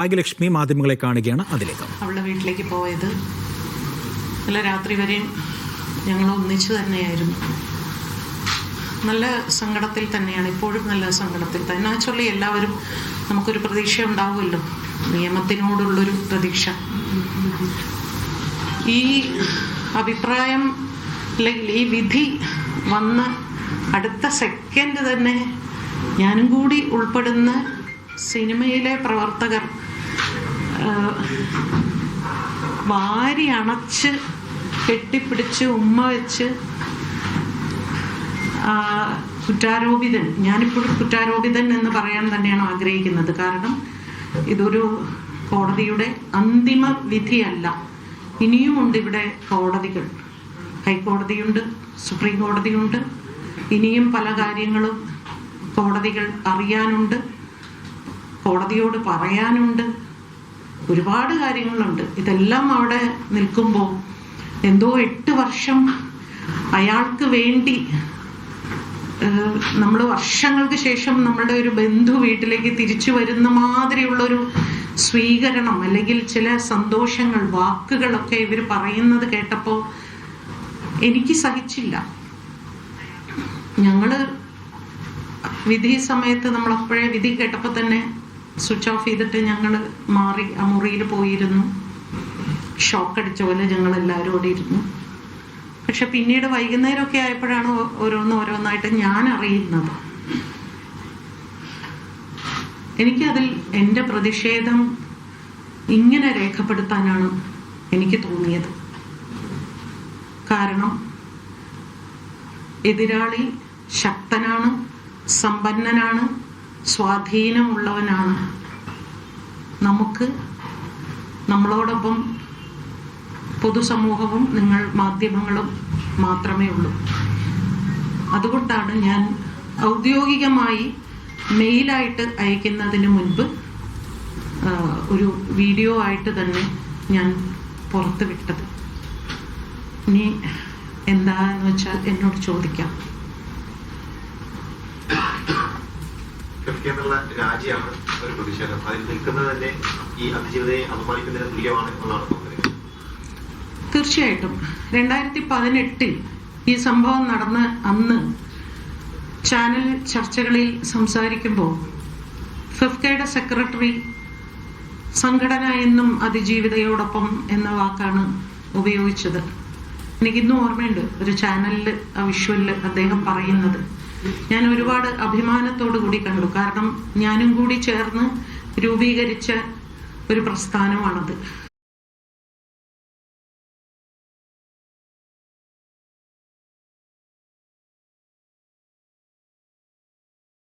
ഭാഗ്യലക്ഷ്മി മാധ്യമങ്ങളെ കാണുകയാണ് അതിലേക്ക്. അവളുടെ വീട്ടിലേക്ക് പോയത്. നല്ല രാത്രി വരെയും ഞങ്ങൾ ഒന്നിച്ചു തന്നെയായിരുന്നു. നല്ല സങ്കടത്തിൽ തന്നെയാണ്. ഇപ്പോഴും നല്ല സങ്കടത്തിൽ തന്നെ. നാച്ചുറലി എല്ലാവരും നമുക്കൊരു പ്രതീക്ഷ ഉണ്ടാവുമല്ലോ നിയമത്തിനോടുള്ളൊരു പ്രതീക്ഷ. ഈ അഭിപ്രായം അല്ലെങ്കിൽ ഈ വിധി വന്ന അടുത്ത സെക്കൻഡ് തന്നെ ഞാനും കൂടി ഉൾപ്പെടുന്ന സിനിമയിലെ പ്രവർത്തകർ വാരി അണച്ച് കെട്ടിപ്പിടിച്ച് ഉമ്മ വെച്ച് കുറ്റാരോപിതൻ ഞാനിപ്പോഴും കുറ്റാരോപിതൻ എന്ന് പറയാൻ തന്നെയാണ് ആഗ്രഹിക്കുന്നത്. കാരണം ഇതൊരു കോടതിയുടെ അന്തിമ വിധിയല്ല. ഇനിയുമുണ്ട് ഇവിടെ കോടതികൾ. ഹൈക്കോടതിയുണ്ട് സുപ്രീം കോടതിയുണ്ട്. ഇനിയും പല കാര്യങ്ങളും കോടതികൾ അറിയാനുണ്ട്. കോടതിയോട് പറയാനുണ്ട്. ഒരുപാട് കാര്യങ്ങളുണ്ട്. ഇതെല്ലാം അവിടെ നിൽക്കുമ്പോൾ എന്തോ എട്ട് വർഷം അയാൾക്ക് വേണ്ടി നമ്മൾ വർഷങ്ങൾക്ക് ശേഷം നമ്മുടെ ഒരു ബന്ധു വീട്ടിലേക്ക് തിരിച്ചു വരുന്ന മാതിരിയുള്ളൊരു സ്വീകരണം അല്ലെങ്കിൽ ചില സന്തോഷങ്ങൾ വാക്കുകളൊക്കെ ഇവർ പറയുന്നത് കേട്ടപ്പോൾ എനിക്ക് സഹിച്ചില്ല. ഞങ്ങൾ വിധി സമയത്ത് നമ്മളപ്പോഴേ വിധി കേട്ടപ്പോൾ തന്നെ സ്വിച്ച് ഓഫ് ചെയ്തിട്ട് ഞങ്ങൾ മാറി ആ മുറിയിൽ പോയിരുന്നു. ഷോക്ക് അടിച്ച പോലെ ഞങ്ങൾ എല്ലാവരും അവിടെ ഇരുന്നു. പക്ഷെ പിന്നീട് വൈകുന്നേരമൊക്കെ ആയപ്പോഴാണ് ഓരോന്ന് ഓരോന്നായിട്ട് ഞാൻ അറിയുന്നത് എനിക്കതിൽ എന്റെ പ്രതിഷേധം ഇങ്ങനെ രേഖപ്പെടുത്താനാണ് എനിക്ക് തോന്നിയത്. കാരണം എതിരാളി ശക്തനാണ് സമ്പന്നനാണ് സ്വാധീനമുള്ളവനാണ്. നമുക്ക് നമ്മളോടൊപ്പം പൊതുസമൂഹവും നിങ്ങൾ മാധ്യമങ്ങളും മാത്രമേ ഉള്ളൂ. അതുകൊണ്ടാണ് ഞാൻ ഔദ്യോഗികമായി മെയിലായിട്ട് അയക്കുന്നതിന് മുൻപ് ഒരു വീഡിയോ ആയിട്ട് തന്നെ ഞാൻ പുറത്ത് വിട്ടത് ഇനി എന്താന്ന് വെച്ചാൽ എന്നോട് ചോദിക്കാം. എന്നുള്ള രാജ്യമാണ് ഒരു പ്രതിഷേധം. അതിൽ നിൽക്കുന്നത് തന്നെ ഈ അതിജീവിതയെ അപമാനിക്കുന്നതിന് തുല്യമാണ് എന്നുള്ളതാണ് തോന്നുന്നത്. തീർച്ചയായിട്ടും. രണ്ടായിരത്തി പതിനെട്ടിൽ ഈ സംഭവം നടന്ന അന്ന് ചാനൽ ചർച്ചകളിൽ സംസാരിക്കുമ്പോൾ ഫിഫ്കയുടെ സെക്രട്ടറി സംഘടന എന്നും അതിജീവിതയോടൊപ്പം എന്ന വാക്കാണ് ഉപയോഗിച്ചത്. എനിക്കിന്നും ഓർമ്മയുണ്ട് ഒരു ചാനലിൽ വിഷ്വലിൽ അദ്ദേഹം പറയുന്നത്. ഞാൻ ഒരുപാട് അഭിമാനത്തോടു കൂടി കണ്ടു. കാരണം ഞാനും കൂടി ചേർന്ന് രൂപീകരിച്ച ഒരു പ്രസ്ഥാനമാണത്.